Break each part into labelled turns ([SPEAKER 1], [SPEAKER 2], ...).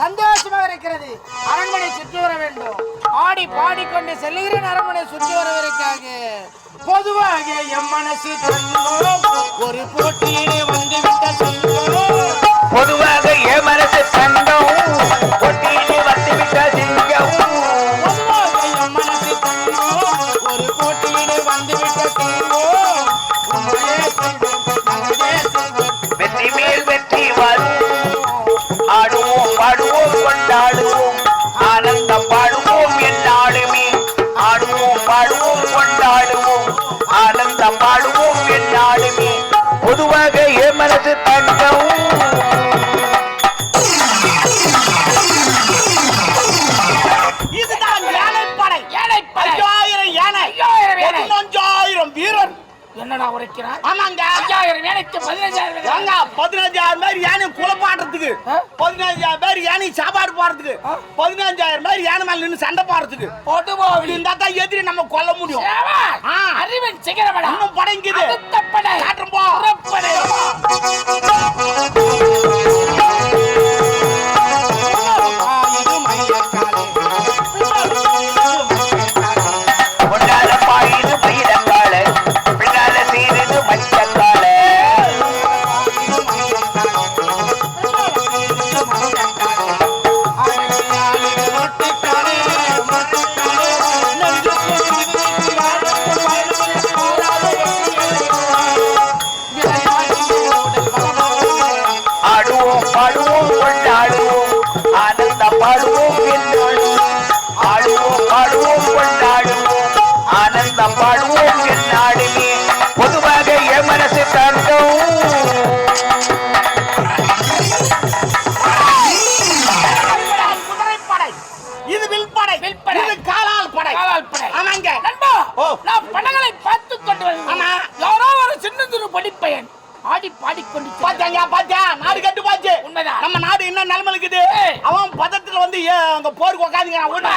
[SPEAKER 1] சந்தோஷமாக இருக்கிறது. அரண்மனை சுற்றி வர வேண்டும். ஆடி பாடிக்கொண்டு செல்லுகிறேன் அரண்மனை சுற்றி வருவதற்காக பொதுவாக என் மனசு ஒரு போட்டியிலே வந்துவிட்ட சொந்தம்
[SPEAKER 2] பொதுவாக என் மனசு ஒட்டியிலே வந்துவிட்ட சிங்கம்.
[SPEAKER 1] பொதுவாக என் மனசு தங்கம் ஒரு போட்டியிலே வந்துவிட்ட சொந்தம்
[SPEAKER 2] பாடுவோம் என்னாலுமே பொதுவாக என் மனசு
[SPEAKER 1] என்னடா உரைக்கிறான்
[SPEAKER 3] ஆமாங்க
[SPEAKER 1] ஐயாயிரம் வேலைக்கு பதினஞ்சாயிரம்.
[SPEAKER 3] ஏங்க பதினஞ்சாயிரம் பேர் யானை குழப்பாடுறதுக்கு
[SPEAKER 1] ஆ?
[SPEAKER 3] பதினஞ்சாயிரம் பேர் யானை சாப்பாடு போடுறதுக்கு? பதினஞ்சாயிரம் பேர் யானை மேல நின்று சண்டை போடுறதுக்கு
[SPEAKER 1] பொதுவாக
[SPEAKER 3] இருந்தா தான் எதிரி நம்ம கொல்ல முடியும்.
[SPEAKER 1] அறிவன் சிகரமடா.
[SPEAKER 3] இன்னும் படைங்குது
[SPEAKER 1] அடுத்த படை.
[SPEAKER 3] காட்டுறோம் போ.
[SPEAKER 1] உண்மை.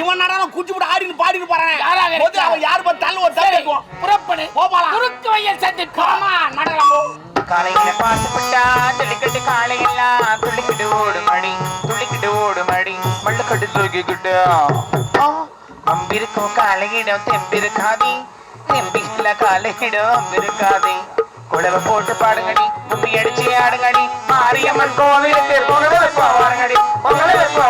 [SPEAKER 3] இவன் நாடாலும் குச்சி போட்டு ஆடின்னு பாடின்னு போறான்?
[SPEAKER 1] யாராக
[SPEAKER 3] போது? அவன் யாரு பார்த்து தள்ள ஒரு தள்ளி இருக்கும்
[SPEAKER 1] புறப்படு.
[SPEAKER 3] போகலாம்.
[SPEAKER 1] குறுக்கு வயல் சந்திப்போம்
[SPEAKER 3] ஆமா நடக்கலாம் போ.
[SPEAKER 2] காலையில பார்த்து விட்டா துள்ளிக்கிட்டு காலையெல்லாம் துள்ளிக்கிட்டு ஓடும் அடி துள்ளிக்கிட்டு ஓடும் அடி மல்லுக்கட்டு தூக்கிக்கிட்டு. அம்பிருக்கும் காலையிடம் தெம்பிருக்காதே. தெம்பில காலையிடம் அம்பிருக்காதே. குழவை போட்டு பாடுங்கடி கும்பி அடிச்சு ஆடுங்கடி. மாரியம்மன் கோவிலுக்கு பொங்கலை வைப்போம் வாருங்கடி பொங்கலை வைப்போம்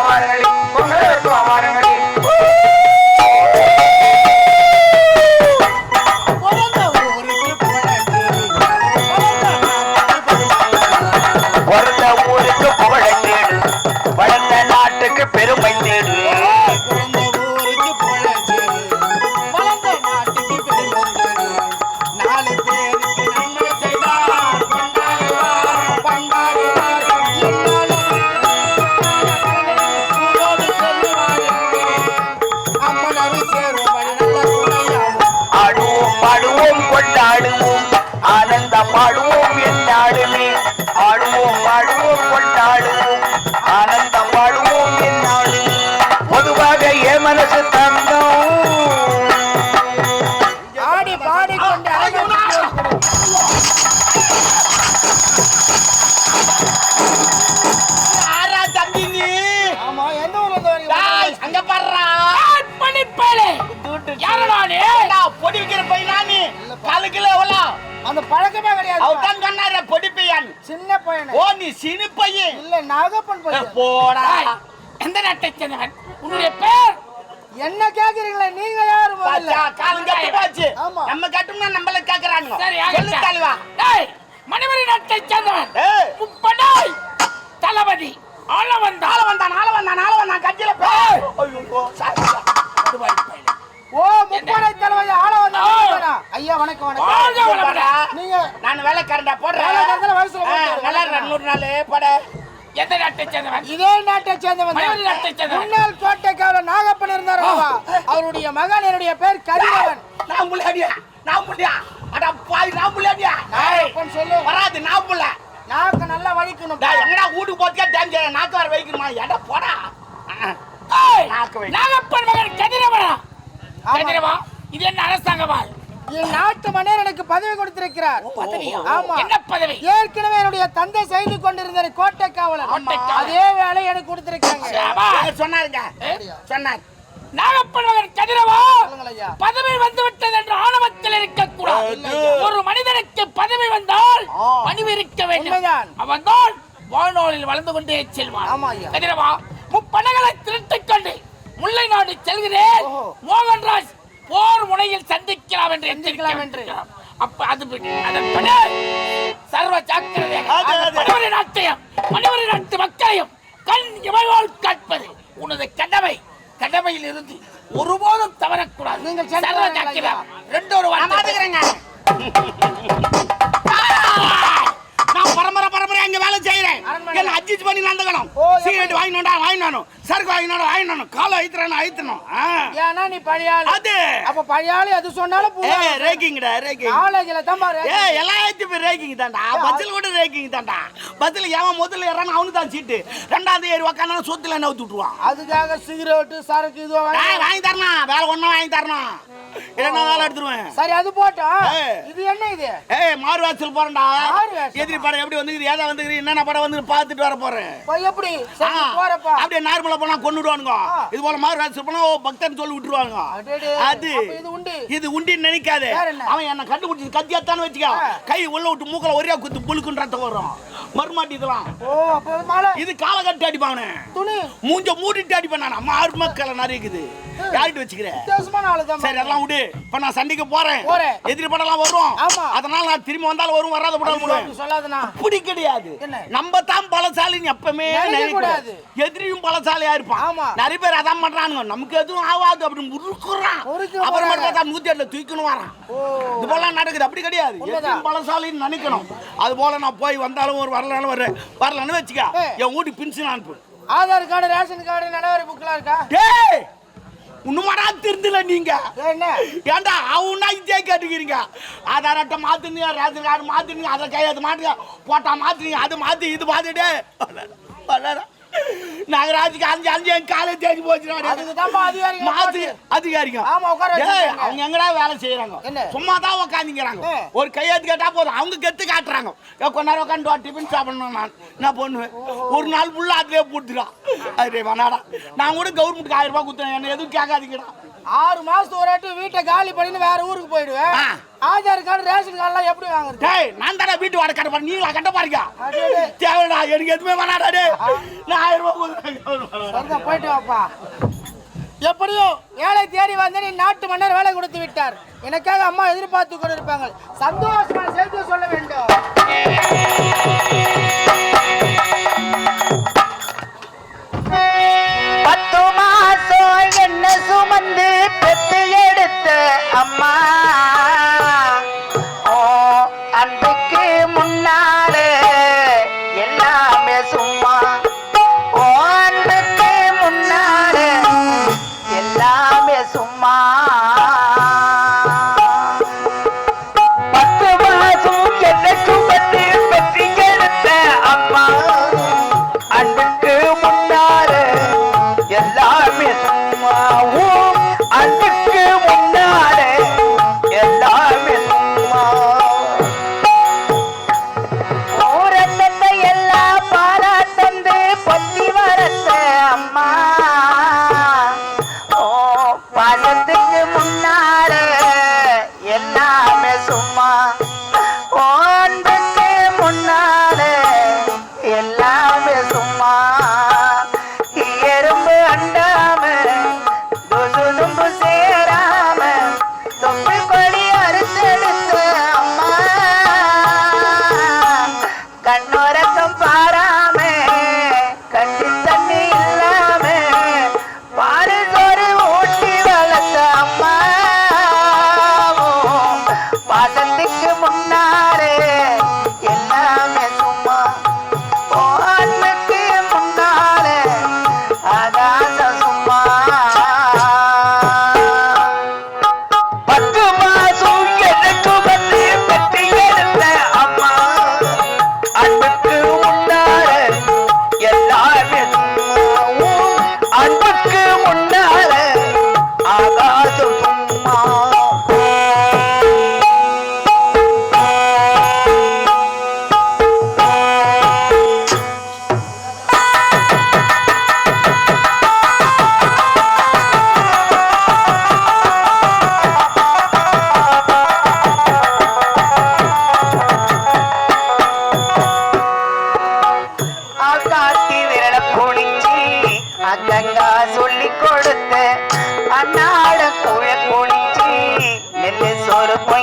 [SPEAKER 2] கொண்டாடுவோம் ஆனந்தம் பாடுவோம் என்னாலுமே ஆடுவோம் பாடுவோம் கொண்டாடுவோம் ஆனந்தம் பாடுவோம் என்னாலுமே பொதுவாக என் மனசு
[SPEAKER 3] காலு கிலோ எவ்வளோ
[SPEAKER 1] அந்த பழக்கமே கிடையாது.
[SPEAKER 3] அவர் தான் சொன்னாரு பொடி பையன்
[SPEAKER 1] சின்ன பையன்.
[SPEAKER 3] ஓ நீ சினி பையன்
[SPEAKER 1] இல்ல நாகப்பன் பையன்.
[SPEAKER 3] போடா.
[SPEAKER 1] எந்த நாட்டை சேர்ந்தவன்? உன்னுடைய பேர்? என்ன கேக்குறீங்களா? நீங்க யாரு
[SPEAKER 3] காலம் கட்டு போச்சு. நம்ம கட்டும்னா நம்மள கேக்குறானுங்க.
[SPEAKER 1] சரி
[SPEAKER 3] சொல்லு தலைவா
[SPEAKER 1] டேய் மணிமணி நாட்டை சேர்ந்தவன். முப்படாய் தளபதி. ஆள வந்தா
[SPEAKER 3] நாள வந்தான் நாள வந்தான் நாள வந்தான் கட்சியில போ. ஐயோ சாரி.
[SPEAKER 1] ஓ முப்படை தளபதி ஆள வந்தா ஐயா வணக்கம் வணக்கம். நீங்க
[SPEAKER 3] நான் வேலை கரண்டா போடுறேன்
[SPEAKER 1] வயசுல
[SPEAKER 3] நல்லா நூறு நாள் பட.
[SPEAKER 1] எந்த நாட்டை சேர்ந்தவன்? இதே நாட்டை சேர்ந்தவன்
[SPEAKER 4] நாட்டை சேர்ந்தவன்.
[SPEAKER 1] முன்னாள் கோட்டைக்காரர் நாகப்பன் இருந்தார்? அவருடைய மகன் என்னுடைய பேர் கதிரவன்.
[SPEAKER 3] நான் முள்ளாடியா நான் முள்ளியா அட பாய் நான் முள்ளாடியா
[SPEAKER 1] நாகப்பன் சொல்லு.
[SPEAKER 3] வராது நான் புள்ள
[SPEAKER 1] நாக்கு நல்லா வலிக்கணும்.
[SPEAKER 3] டேய் எங்கடா வீட்டுக்கு போறதுக்கே டைம் நாக்கு வர வைக்கணுமா எடா போடா? ஆ,
[SPEAKER 4] ஏய்,
[SPEAKER 3] நாக்கு வை
[SPEAKER 4] நாகப்பன் மகன் கதிரவனா? கதிரவா இது என்ன அரசாங்கமா
[SPEAKER 1] என் நாட்டு மன்னர் எனக்கு பதவி கொடுத்திருக்கிறார்? ஆமா.
[SPEAKER 4] என்ன பதவி?
[SPEAKER 1] ஏற்கனவே என்னுடைய தந்தை செய்து கொண்டிருந்த கோட்டை காவலர். அதே வேலை எனக்கு கொடுத்திருக்காங்க.
[SPEAKER 3] சொன்னாருங்க.
[SPEAKER 4] சொன்னார். நாகப்பனவர் கதிரவா? பதவி வந்து விட்டது என்ற ஆணவத்தில் இருக்கக்கூடாது. ஒரு மனிதனுக்கு பதவி வந்தால் பணிவு இருக்க வேண்டும். அவன் தான் வாழ்நாளில் வளர்ந்து கொண்டே செல்வான். கதிரவா முப்படைகளை திரட்டிக் கொண்டு முல்லை நாடு செல்கிறேன். மோகன்ராஜ் போர் முனையில் சந்திக்கலாம் என்று
[SPEAKER 1] சந்திக்கலாம் என்று.
[SPEAKER 4] எச்சரிக்கலாம். அப்ப அது பிடி- அதன்படி சர்வ. மணிவரி நாட்டையும் மணிவரி நாட்டு மக்களையும் கண் இமைவால் காட்பது உனது கடமை கடமையில் இருந்து ஒருபோதும் தவறக்கூடாது
[SPEAKER 1] நீங்கள்
[SPEAKER 4] சர்வ
[SPEAKER 1] ஐயா.
[SPEAKER 4] ரெண்டு ஒரு வார்த்தை
[SPEAKER 3] என்ன அட்ஜஸ்ட் பண்ணி நடந்துக்கணும்? சிகரெட் வாங்கினோண்டா வாங்கினானும் சரக்கு வாங்கினோட வாங்கினானும் காலை ஐத்துறானு ஐத்தணும்
[SPEAKER 1] ஏன்னா நீ பழையாள்
[SPEAKER 3] அது.
[SPEAKER 1] அப்ப பழையாளு அது சொன்னாலும்
[SPEAKER 3] ஏ ரேக்கிங்டா ரேக்கிங்.
[SPEAKER 1] காலேஜ்ல தான் பாரு.
[SPEAKER 3] ஏ எல்லாத்தையும் பேர் ரேக்கிங் தான்டா. பஸ்ஸில் கூட ரேக்கிங் தான்டா. பஸ்ஸில் எவன் முதல்ல ஏறானோ அவனு தான் சீட்டு. ரெண்டாவது ஏறி உக்காந்தாலும் சொத்துல நவுத்து விட்டுருவான்.
[SPEAKER 1] அதுக்காக சிகரெட்டு சரக்கு இதுவோ வாங்கி-
[SPEAKER 3] ஏய், தரணும். வேலை ஒன்றும் வாங்கி தரணும். இல்லைன்னா வேலை எடுத்துருவேன்.
[SPEAKER 1] சரி அது போட்டோம்
[SPEAKER 3] ஏய்.
[SPEAKER 1] இது என்ன இது?
[SPEAKER 3] ஏய் மாறு வாசல் போறேன்டா. எதிரி படம் எப்படி வந்து ஏதா வந்து என்னென்ன படம் வந்து பார்த்துட்டு வர போறேன்.
[SPEAKER 1] எப்படி? போறப்பா.
[SPEAKER 3] அப்படியே நார்மலா போனா கொண்டுடுவானுங்க. இது போல மாறு வாசல் போனா பக்தன் சொல்லி விட்டுருவாங்க அது
[SPEAKER 1] இது உண்டு.
[SPEAKER 3] இது உண்டின்னு நினைக்காத? அவன் என்ன கண்டுபிடிச்சது கத்தியாத்தான்னு வச்சுக்க. கை உள்ள விட்டு மூக்கல ஒரே குத்து புழுக்குன்னு ரத்தம் வரும். மறுமாட்டி இதெல்லாம். இது காலை கட்டி அடிப்பானே.
[SPEAKER 1] துணி.
[SPEAKER 3] மூஞ்ச மூடிட்டு அடிப்பான் நான். ஆறு மக்களை நிறைய இருக்குது யார்கிட்ட வச்சுக்கிறேன் சரி அதெல்லாம் விடு. இப்ப நான் சண்டைக்கு போறேன். எதிரி படம்லாம் வரும்.
[SPEAKER 1] ஆமா.
[SPEAKER 3] அதனால நான் திரும்பி வந்தாலும் வரும் வராத படம்
[SPEAKER 1] அப்படி
[SPEAKER 3] கிடையாது? நம்ம தான் பலசாலின்னு எப்பவுமே
[SPEAKER 1] நினைக்க
[SPEAKER 3] நினைக்கக்கூடாது.
[SPEAKER 1] கூடாது.
[SPEAKER 3] எதிரியும் பலசாலியா இருப்பான். நிறைய பேர் அதான் பண்றானுங்க. நமக்கு எதுவும் ஆகாது அப்படின்னு முறுக்குறான்
[SPEAKER 1] முறுக்க
[SPEAKER 3] அப்புறம். பார்த்தா நூத்தி எட்டுல தூக்கணும் வரான். இது போல நடக்குது. அப்படி கிடையாது. எதிரியும் பலசாலின்னு நினைக்கணும். அது போல நான் போய் வந்தாலும் ஒரு வரலான்னு வர்றேன் வரலன்னு வச்சுக்க. என் வீட்டுக்கு பின்சு அனுப்பு
[SPEAKER 1] ஆதார் கார்டு ரேஷன் கார்டு நடைமுறை புக்லாம் இருக்கா?
[SPEAKER 3] டேய்! உண்மைடா திருந்தல நீங்க. ஏன்டா அவனா இதே கேட்டுக்கிறீங்க. ஆதார் அட்டை மாத்துனீங்க ரேஷன் கார்டு மாத்துனீங்க அதை கையெழுத்து மாத்துங்க போட்டா மாத்துனீங்க அது மாத்தி இது மாத்திட்டு நாகராஜுக்கு அஞ்சு அஞ்சு என் காலேஜ் தேடி போச்சு
[SPEAKER 1] அதிகாரிங்க. ஆமா, உட்கார.
[SPEAKER 3] அவங்க எங்கடா வேலை செய்யறாங்க? சும்மா தான் உட்காந்துங்கிறாங்க. ஒரு கையெழுத்து கேட்டா போதும். அவங்க கெத்து காட்டுறாங்க. கொஞ்ச நேரம் உட்காந்து டிஃபன் சாப்பிடணும் நான் என்ன பண்ணுவேன்? ஒரு நாள் ஃபுல்லா அதுலயே போட்டுறான் அது வேணாடா நான் கூட கவர்மெண்ட்டுக்கு ஆயிரம் ரூபாய் கொடுத்தேன். என்ன எதுவும் கேட்காதீங்கடா.
[SPEAKER 1] ஆறு மாசத்துக்கு ஒரு வாட்டி வீட்டை காலி பண்ணிட்டு வேற ஊருக்கு போயிடுவேன். ஆதார் கார்டு ரேஷன் கார்டுலாம் எப்படி வாங்குறது?
[SPEAKER 3] டேய் நான் தானே வீட்டு வாடகை கட்ட பாரு நீங்களா கட்ட பாருங்க. தேவைடா எனக்கு எதுவுமே வேணாடா டேய். நான் ஆயிரம் ரூபாய்
[SPEAKER 1] போயிட்டு வாப்பா. எப்படியோ வேலை தேடி வந்து நீ நாட்டு மன்னர் வேலை கொடுத்து விட்டார். எனக்காக அம்மா எதிர்பார்த்து கொண்டிருப்பாங்க. சந்தோஷமான செய்தி சொல்ல வேண்டும்.
[SPEAKER 2] அம்மா.
[SPEAKER 5] point.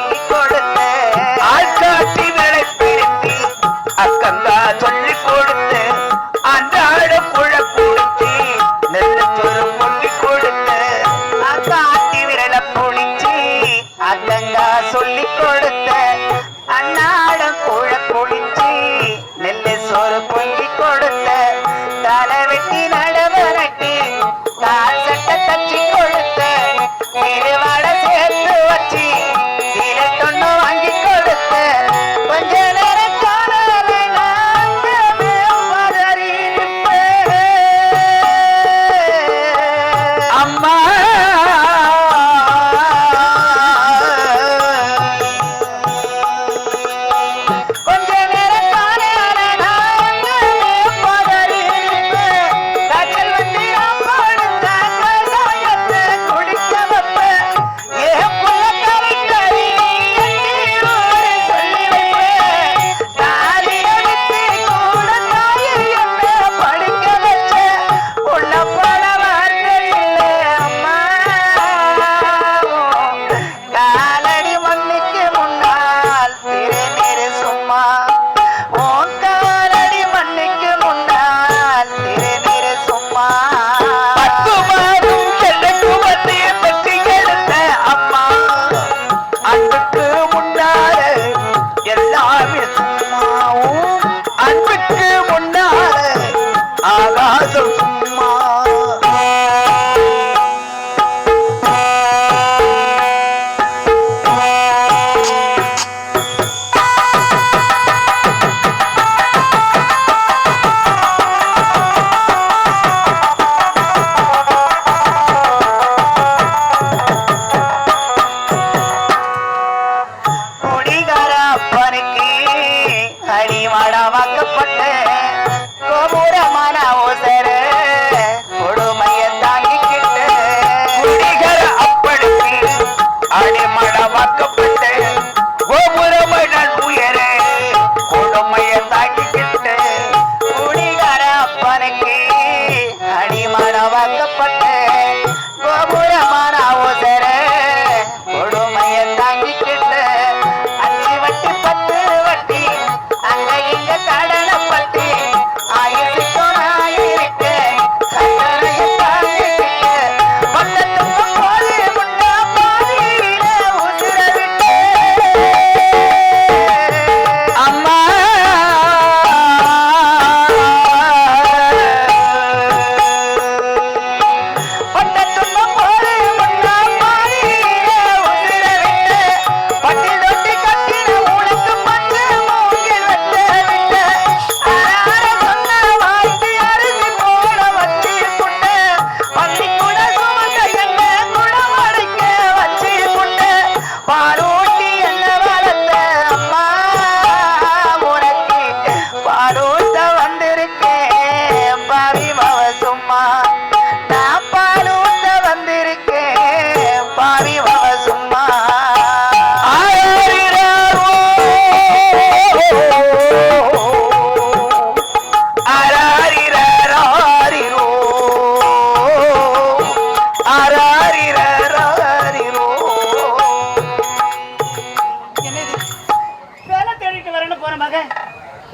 [SPEAKER 5] தேடிட்டு வரேன்னு போற மகன்.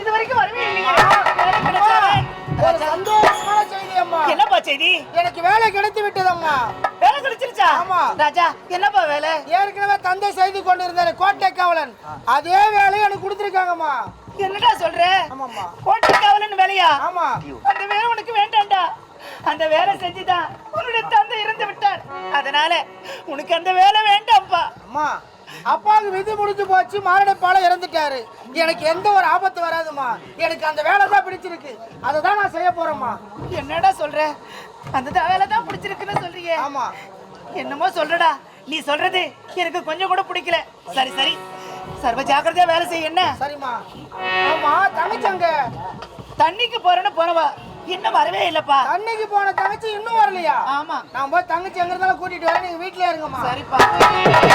[SPEAKER 5] இது வரைக்கும் வரவே
[SPEAKER 1] சந்தோஷமான செய்தி அம்மா.
[SPEAKER 5] என்னப்பா செய்தி?
[SPEAKER 1] எனக்கு வேலை கிடைத்து விட்டதம்மா.
[SPEAKER 5] வேலை கிடைச்சிருச்சா?
[SPEAKER 1] ஆமா.
[SPEAKER 5] ராஜா என்னப்பா வேலை?
[SPEAKER 1] ஏற்கனவே தந்தை செய்து கொண்டிருந்தாரு கோட்டை காவலன் அதே வேலையை எனக்கு கொடுத்துருக்காங்கம்மா.
[SPEAKER 5] என்னடா சொல்ற? கோட்டை காவலன் வேலையா?
[SPEAKER 1] ஆமா.
[SPEAKER 5] அந்த வேலை உனக்கு வேண்டாம்டா. அந்த வேலை செஞ்சுதான் உன்னுடைய தந்தை இறந்து விட்டார். அதனால உனக்கு அந்த வேலை வேண்டாம்ப்பா.
[SPEAKER 1] அம்மா. அப்பாவுக்கு விதி முடிஞ்சு போச்சு. மாரடைப்பால இறந்துட்டாரு. எனக்கு எந்த ஒரு ஆபத்து வராதும்மா. எனக்கு அந்த வேலை தான் பிடிச்சிருக்கு. அதை தான் நான் செய்ய போறேம்மா.
[SPEAKER 5] என்னடா சொல்ற? அந்த வேலை தான் பிடிச்சிருக்குன்னு சொல்றியே.
[SPEAKER 1] ஆமா.
[SPEAKER 5] என்னமோ சொல்றடா. நீ சொல்றது எனக்கு கொஞ்சம் கூட பிடிக்கல. சரி சரி. சர்வ ஜாக்கிரதையா வேலை செய்ய என்ன?
[SPEAKER 1] சரிம்மா. ஆமா தங்கச்சங்க.
[SPEAKER 5] தண்ணிக்கு போறேன்னு போனவா இன்னும் வரவே இல்லப்பா.
[SPEAKER 1] தண்ணிக்கு போன தங்கச்சி இன்னும் வரலையா?
[SPEAKER 5] ஆமா.
[SPEAKER 1] நான் போய் தங்கச்சி எங்க இருந்தாலும் கூட்டிட்டு வரேன். நீங்க வீட்லயே இருங்கம்மா.
[SPEAKER 5] சரிப்பா.